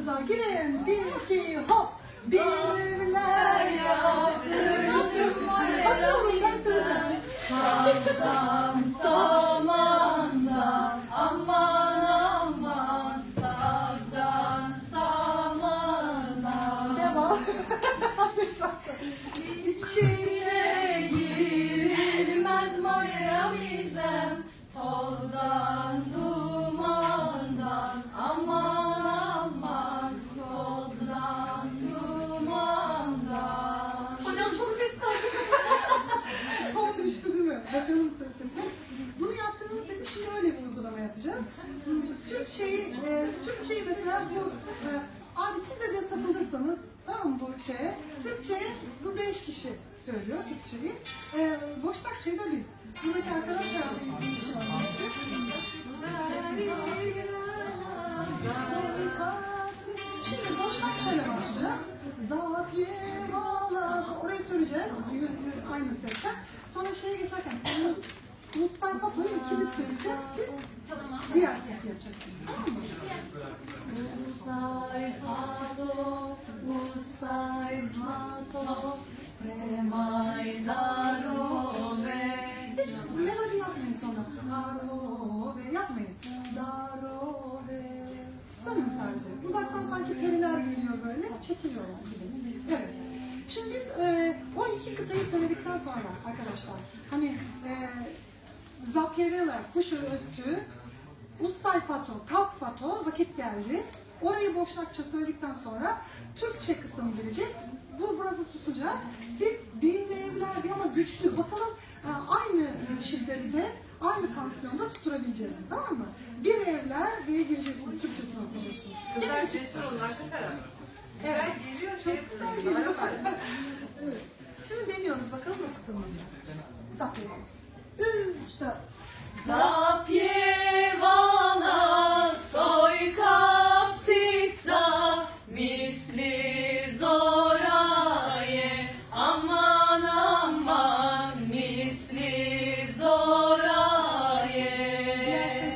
kızlar girin. Bir iki hop. Bilirler yatır Hazır olun ben sıracağım. Sazdan samanda aman aman sazdan samanda. Devam. Ateş bastı. İki. Bakalım ses sesi. Bunu yaptığımız gibi şimdi öyle bir uygulama yapacağız. Türkçeyi, e, Türkçeyi mesela bu, e, abi siz de sapılırsanız tamam mı bu şeye? Türkçeyi bu beş kişi söylüyor Türkçeyi. E, Boşnakçayı da biz. Buradaki arkadaşlar bir işi var. Aynı sesten. Sonra şeye geçerken Mustafa Fato'yu ikimiz söyleyeceğiz. Siz diğer sesi yapacaksınız. Tamam mı? Ustaj fato, ustaj zlato, spremaj darove. Hiç melodi yapmayın sonra. Darove yapmayın. Darove. Söyleyin sadece. Uzaktan sanki periler geliyor böyle. Çekiliyorlar. Evet. Şimdi biz e, iki kıtayı söyledikten sonra arkadaşlar hani e, Zapyevela kuşu öttü, Ustay Fato, Kalk Fato vakit geldi. Orayı boşnakça söyledikten sonra Türkçe kısım gelecek. Bu burası susacak. Siz bilinmeyebilir diye ama güçlü. Bakalım e, aynı şiddette, aynı tansiyonda tutturabileceğiz? Tamam mı? Bir evler diye gireceksiniz. Türkçesini okuyacaksınız. Kızlar cesur olun arka taraf. Evet. Güzel geliyor şey Çok güzel yapıyoruz. geliyor. Şimdi deniyoruz bakalım nasıl tınlayacak. Zapyevela. Üç, dört. Zapje